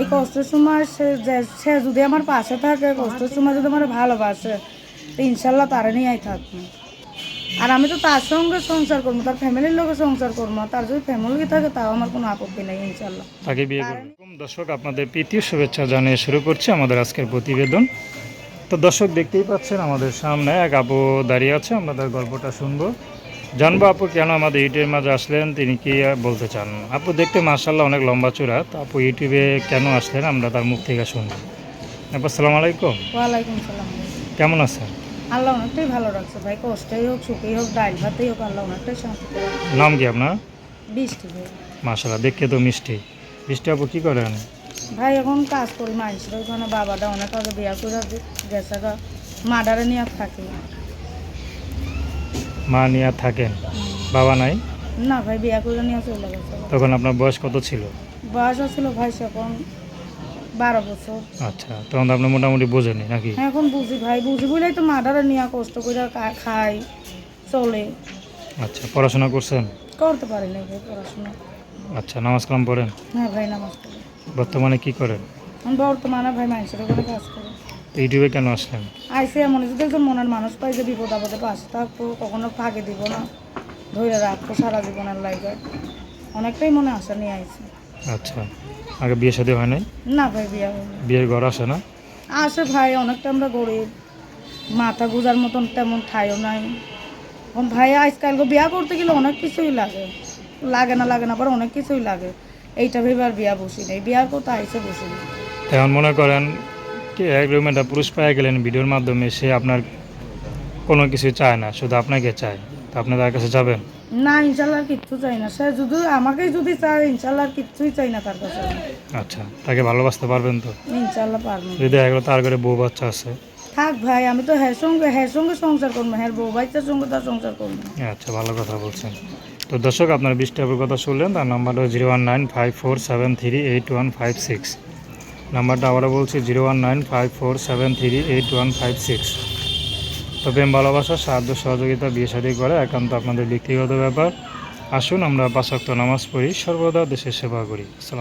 এই কষ্টের সময় সে সে যদি আমার পাশে থাকে কষ্টের সময় যদি আমার ভালোবাসে তো ইনশাল্লাহ তারা নিয়েই থাকব। আর আমি তো তার সঙ্গে সংসার করব, তার ফ্যামিলির লোকের সংসার করব তার যদি ফ্যামিলি থাকে, তাও আমার কোনো আপত্তি নেই, ইনশাল্লাহ। তাকে বিয়ে করবেন দর্শক আপনাদের প্রীতীয় শুভেচ্ছা জানিয়ে শুরু করছি আমাদের আজকের প্রতিবেদন। তো দর্শক দেখতেই পাচ্ছেন আমাদের সামনে এক আপু দাঁড়িয়ে আছে, আমরা তার গল্পটা শুনব। জানব আপু কেন আমাদের ইউটিউবের মাঝে আসলেন তিনি কি বলতে চান? আপু দেখতে মার্শাল্লাহ অনেক লম্বা চূড়া তো আপু ইউটিউবে কেন আসলেন আমরা তার মুখ থেকে শুনব। আপু আসসালামু আলাইকুম। ওয়ালাইকুম সালাম কেমন আছেন? আল্লাহ অনেকটাই ভালো রাখছে ভাই কষ্টেই হোক সুখেই হোক ডাইল ভাতেই হোক আল্লাহ অনেকটাই শান্তি নাম কি আপনার? বৃষ্টি ভাই। মার্শাল্লাহ দেখতে তো মিষ্টি। মিষ্টি আপু কী করেন? ভাই এখন কাজ করি মানুষের ওখানে বাবাটা অনেক আগে বিয়া করে গেছে গা মাডারে নিয়ে থাকি। মা নিয়ে থাকেন? বাবা নাই? না ভাই বিয়া করে নিয়ে চলে গেছে। তখন আপনার বয়স কত ছিল? বয়স ছিল ভাই এখন বারো বছর। আচ্ছা তখন আপনি মোটামুটি বোঝেনি নাকি? এখন বুঝি ভাই বুঝি বলেই তো মাডারে নিয়ে কষ্ট করে খাই চলে। আচ্ছা পড়াশোনা করছেন? করতে পারি না ভাই পড়াশোনা। আচ্ছা নামাজ কালাম পড়েন? হ্যাঁ ভাই নামাজ বর্তমানে কি করেন? বর্তমানে ভাই মানুষের ওখানে কাজ করি। ইউটিউবে কেন আসলেন? আইসে এমন যদি একজন মনের মানুষ পাই যে বিপদ আপদে পাশে থাকব কখনো ফাঁকে দিব না। ধরে রাখব সারা জীবনের লাইফে। অনেকটাই মনে আশা নিয়ে আইছে। আচ্ছা। আগে বিয়ে শাদী হয় নাই? না ভাই বিয়া হয়নি বিয়ের ঘর আসে না? আসে ভাই অনেকটা আমরা গরিব। মাথা গুজার মতন তেমন ঠাইও নাই। এখন ভাই আজকাল বিয়া করতে গেলে অনেক কিছুই লাগে। লাগে না লাগে না পরে অনেক কিছুই লাগে। এইটা ভেবে আর বিয়া বসি নেই। বিয়ার কথা আইসে বসি নেই। তেমন মনে করেন রুম একটা পুরুষ পেয়ে গেলেন ভিডিওর মাধ্যমে সে আপনার কোনো কিছু চায় না শুধু আপনাকে চায়। তা আপনি তার কাছে যাবেন? না ইনশাল্লাহ কিচ্ছু চাই না। সে যদি আমাকেই যদি চায় ইনশাল্লাহ কিচ্ছুই চাই না তার কাছে। আচ্ছা তাকে ভালোবাসতে পারবেন তো? ইনশাল্লাহ পারব। যদি দেখা তার ঘরে বউ বাচ্চা আছে? থাক ভাই আমি তো হ্যার সঙ্গে হ্যার সঙ্গে সংসার করব হ্যাঁ বউ বাচ্চার সঙ্গে তার সংসার করব আচ্ছা ভালো কথা বলছেন। তো দর্শক আপনার বিশ টাকার কথা শুনলেন তার নাম্বার হলো zero one nine five four seven three eight one five six. নাম্বারটা আবারও বলছি, zero one nine five four seven three eight one five six. তো প্রেম ভালোবাসা, সাহায্য, সহযোগিতা, বিয়ে শাদী করে একান্ত আপনাদের ব্যক্তিগত ব্যাপার। আসুন, আমরা পাশাক্ত নামাজ পড়ি। সর্বদা দেশের সেবা করি। আসসালাম